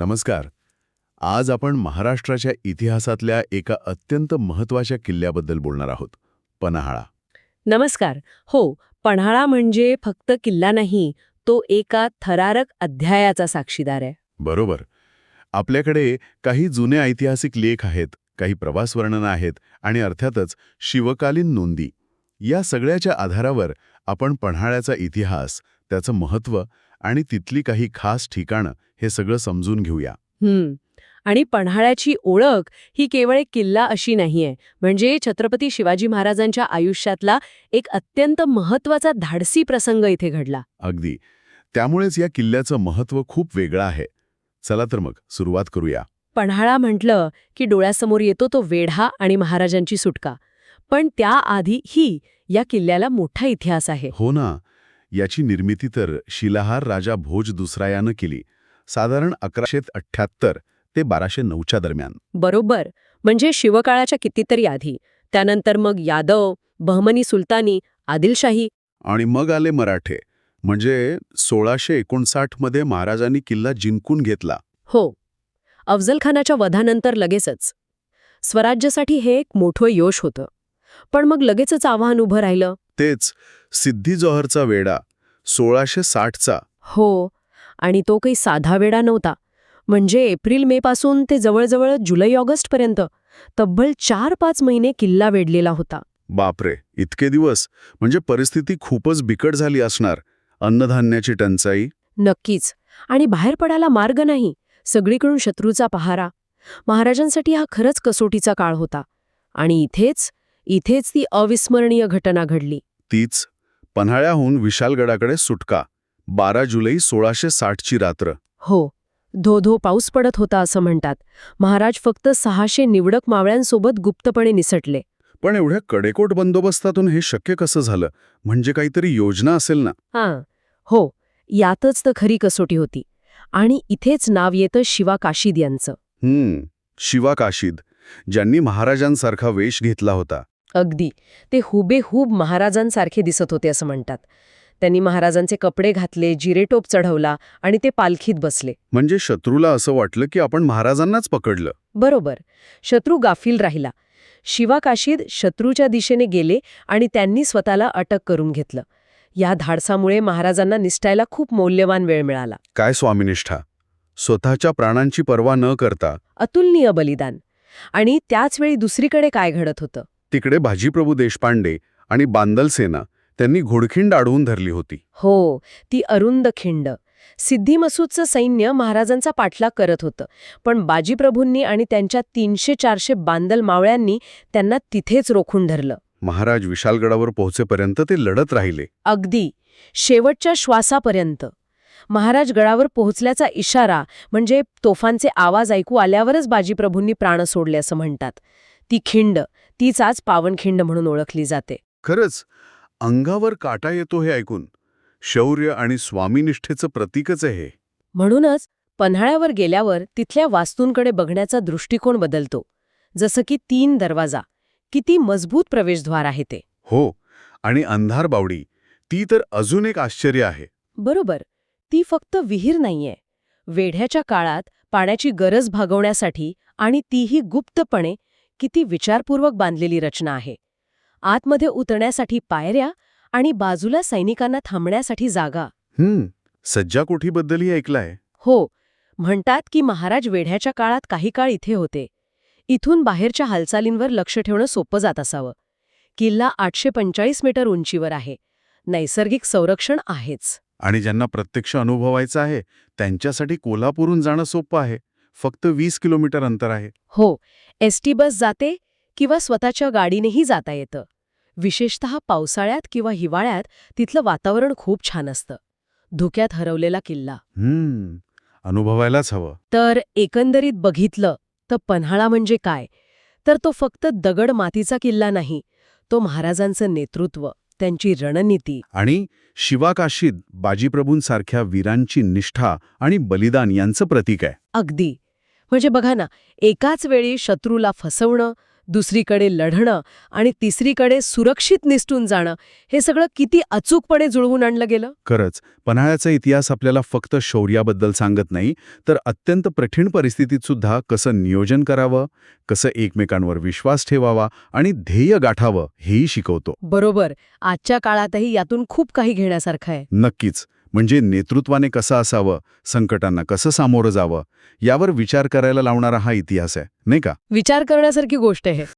नमस्कार. आज आपण महाराष्ट्राच्या इतिहासातल्या एका अत्यंत महत्त्वाच्या किल्ल्याबद्दल बोलणार आहोत पन्हाळा. नमस्कार. हो पन्हाळा म्हणजे फक्त किल्ला नाही तो एका थरारक अध्यायाचा साक्षीदार आहे. बरोबर. आपल्याकडे काही जुने ऐतिहासिक लेख आहेत काही प्रवास वर्णनं आहेत आणि अर्थातच शिवकालीन नोंदी. या सगळ्याच्या आधारावर आपण पन्हाळ्याचा इतिहास त्याचं महत्त्व आणि तिथली काही खास ठिकाणं हे सगळं समजून घेऊया. आणि पन्हाळ्याची ओळख ही केवळ एक किल्ला अशी नाहीये. म्हणजे छत्रपती शिवाजी महाराजांच्या आयुष्यातला एक अत्यंत महत्त्वाचा धाडसी प्रसंग इथे घडला. अगदी. त्यामुळेच या किल्ल्याचं महत्त्व खूप वेगळं आहे. चला तर मग सुरुवात करूया. पन्हाळा म्हटलं की डोळ्यासमोर येतो तो वेढा आणि महाराजांची सुटका. पण त्याआधी ही या किल्ल्याला मोठा इतिहास आहे. हो ना. याची निर्मिती तर शिलाहार राजा भोज दुसरा यानं केली. साधारण अकराशे अठ्ठ्याहत्तर ते बाराशे नऊच्या दरम्यान. बरोबर. म्हणजे शिवकाळाच्या कितीतरी आधी. त्यानंतर मग यादव बहमनी सुलतानी आदिलशाही. आणि मग आले मराठे. म्हणजे सोळाशे एकोणसाठमध्ये महाराजांनी किल्ला जिंकून घेतला. हो. अफजलखानाच्या वधानंतर लगेचच. स्वराज्यासाठी हे एक मोठं यश होतं. पण मग लगेचच आव्हान उभं राहिलं. तेच. सिद्धी जोहरचा वेडा सोळाशे साठचा. हो. आणि तो काही साधा वेडा नव्हता. म्हणजे एप्रिल मे पासून ते जवळजवळ जुलै ऑगस्टपर्यंत तब्बल चार पाच महिने किल्ला वेढलेला होता. बापरे इतके दिवस? म्हणजे परिस्थिती खूपच बिकट झाली असणार. अन्नधान्याची टंचाई? नक्कीच. आणि बाहेर पडायला मार्ग नाही. सगळीकडून शत्रूचा पहारा. महाराजांसाठी हा खरंच कसोटीचा काळ होता. आणि इथेच इथेच ती अविस्मरणीय घटना घडली. तीच. पन्हाळ्याहून विशालगडाकडे सुटका. बारा जुलै सोळाशे साठची रात्र. हो. धो धो पाऊस पडत होता असं म्हणतात. महाराज फक्त सहाशे निवडक मावळ्यांसोबत गुप्तपणे निसटले. पण एवढ्या कडेकोट बंदोबस्तातून हे शक्य कसं झालं? म्हणजे काहीतरी योजना असेल ना? हां. हो. यातच तर खरी कसोटी होती. आणि इथेच नाव येतं शिवा काशीद यांचं. हम्म. शिवा काशीद. ज्यांनी महाराजांसारखा वेश घेतला होता. अगदी. ते हुबेहूब महाराजांसारखे दिसत होते असं म्हणतात. त्यांनी महाराजांचे कपडे घातले जिरेटोप चढवला आणि ते पालखीत बसले. म्हणजे शत्रूला असं वाटलं की आपण महाराजांनाच पकडलं? बरोबर. शत्रू गाफील राहिला. शिवा काशीद शत्रूच्या दिशेने गेले आणि त्यांनी स्वतःला अटक करून घेतलं. या धाडसामुळे महाराजांना निष्ठायला खूप मौल्यवान वेळ मिळाला. काय स्वामिनिष्ठा? स्वतःच्या प्राणांची पर्वा न करता. अतुलनीय बलिदान. आणि त्याचवेळी दुसरीकडे काय घडत होतं? तिकडे भाजीप्रभू देशपांडे आणि बांदल सेना त्यांनी घोडखिंड अडवून धरली होती. हो ती अरुंद खिंड सिद्धी मसूदचं सैन्य महाराजांचा पाठलाग करत होतं. पण बाजीप्रभूंनी आणि त्यांच्या तीनशे चारशे बांदल मावळ्यांनी त्यांना तिथेच रोखून धरलं. महाराज विशालगडावर पोहोचेपर्यंत ते लढत राहिले. अगदी. शेवटच्या श्वासापर्यंत. महाराज गडावर पोहोचल्याचा इशारा म्हणजे तोफांचे आवाज ऐकू आल्यावरच बाजीप्रभूंनी प्राण सोडले असं म्हणतात. ती खिंड तीच आज पावनखिंड म्हणून ओळखली जाते. खरंच अंगावर काटा येतो हे ऐकून शौर्य आणि स्वामीनिष्ठेचं प्रतीकच आहे हे. म्हणूनच पन्हाळ्यावर गेल्यावर तिथल्या वास्तूंकडे बघण्याचा दृष्टिकोन बदलतो. जसं की तीन दरवाजा. किती मजबूत प्रवेशद्वार आहे ते. हो आणि अंधार बावडी. ती तर अजून एक आश्चर्य आहे. बरोबर. ती फक्त विहीर नाहीये. वेढ्याच्या काळात पाण्याची गरज भागवण्यासाठी आणि तीही गुप्तपणे किती विचारपूर्वक बांधलेली रचना आहे. आतमध्ये उतरण्यासाठी पायऱ्या आणि बाजूला सैनिकांना थांबण्यासाठी जागा. हम्म सज्जाकोठीबद्दलही ऐकलंय. हो म्हणतात की महाराज वेढ्याच्या काळात काही काळ इथे होते. इथून बाहेरच्या हालचालींवर लक्ष ठेवणं सोपं जात असावं. किल्ला आठशे पंचाळीस मीटर उंचीवर आहे. नैसर्गिक संरक्षण आहेच. आणि ज्यांना प्रत्यक्ष अनुभवायचं आहे त्यांच्यासाठी कोल्हापूरहून जाणं सोपं आहे. फक्त वीस किलोमीटर अंतर आहे. हो एस बस जाते किंवा स्वतःच्या गाडीनेही जाता येतं. विशेषत पावसाळ्यात किंवा हिवाळ्यात तिथलं वातावरण खूप छान असतं. धुक्यात हरवलेला किल्ला. हम्म अनुभवायलाच हवं. तर एकंदरीत बघितलं तर पन्हाळा म्हणजे काय? तर तो फक्त दगड मातीचा किल्ला नाही तो महाराजांचं नेतृत्व त्यांची रणनीती. आणि शिवाकाशीद बाजीप्रभूंसारख्या वीरांची निष्ठा आणि बलिदान यांचं प्रतीक आहे. अगदी. म्हणजे बघा ना एकाच वेळी शत्रूला फसवणं दुसरीकडे लढणं आणि तिसरीकडे सुरक्षित निसटून जाणं हे सगळं किती अचूकपणे जुळवून आणलं गेलं? खरंच. पन्हाळ्याचा इतिहास आपल्याला फक्त शौर्याबद्दल सांगत नाही तर अत्यंत कठीण परिस्थितीत सुद्धा कसं नियोजन करावं कसं एकमेकांवर विश्वास ठेवावा आणि ध्येय गाठावं हेही शिकवतो. बरोबर. आजच्या काळातही यातून खूप काही घेण्यासारखं आहे. नक्कीच. म्हणजे नेतृत्वाने कसं असावं संकटांना कसं सामोरं जावं यावर विचार करायला लावणारा हा इतिहास आहे नाही का? विचार करण्यासारखी गोष्ट आहे